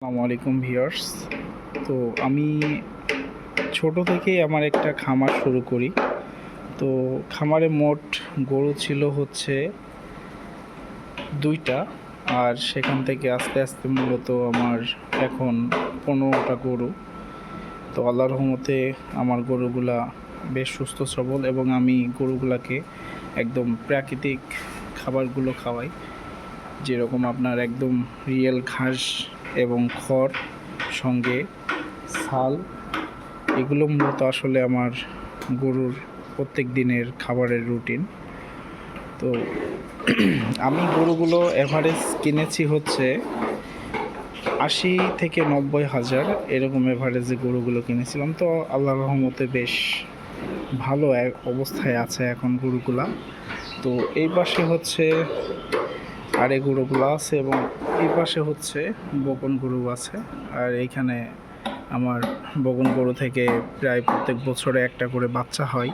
আসসালামু আলাইকুম ভিউয়ার্স। তো আমি ছোট থেকেই আমার একটা খামার শুরু করি। তো খামারে মোট গরু ছিল হচ্ছে দুইটা আর সেখান থেকে আস্তে আস্তে মূলত আমার এখন পনেরোটা গরু। তো আল্লাহর রহমতে আমার গরুগুলা বেশ সুস্থ, সবল এবং আমি গরুগুলাকে একদম প্রাকৃতিক খাবারগুলো খাওয়াই। যেরকম আপনার একদম রিয়েল ঘাস এবং খড় সঙ্গে ছাল, এগুলো মূলত আসলে আমার গরুর প্রত্যেক দিনের খাবারের রুটিন তো আমি গরুগুলো এভারেজ কিনেছি হচ্ছে আশি থেকে নব্বই হাজার, এরকম এভারেজে গরুগুলো কিনেছিলাম। তো আল্লাহ রহমতে বেশ ভালো অবস্থায় আছে এখন গরুগুলা। তো এই পাশে হচ্ছে আর এই গরুগুলো আছে এবং এই পাশে হচ্ছে বকন গরু আছে। আর এইখানে আমার বকন গরু থেকে প্রায় প্রত্যেক বছরে একটা করে বাচ্চা হয়।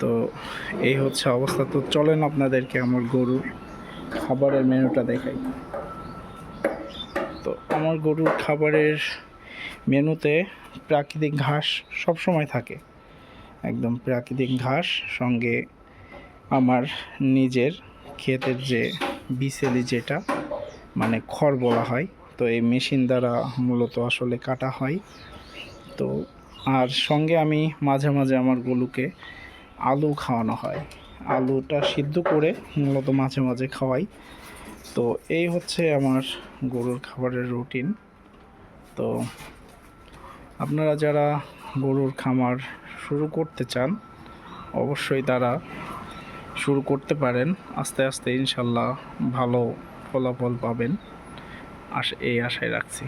তো এই হচ্ছে অবস্থা। তো চলেন আপনাদেরকে আমার গরুর খাবারের মেনুটা দেখাই। তো আমার গরুর খাবারের মেনুতে প্রাকৃতিক ঘাস সব সময় থাকে। একদম প্রাকৃতিক ঘাস, সঙ্গে আমার নিজের ক্ষেতের যে বিসেলি যেটা মানে খড় বলা হয়, তো এই মেশিন দ্বারা মূলত আসলে কাটা হয়। তো আর সঙ্গে আমি মাঝে মাঝে আমার গরুকে আলু খাওয়ানো হয়। আলুটা সিদ্ধ করে মূলত মাঝে মাঝে খাওয়াই। তো এই হচ্ছে আমার গরুর খাবারের রুটিন। তো আপনারা যারা গরুর খামার শুরু করতে চান, অবশ্যই তারা শুরু করতে পারেন। আস্তে আস্তে ইনশাল্লাহ ভালো ফলাফল পাবেন। আশ এই আশায় রাখছি।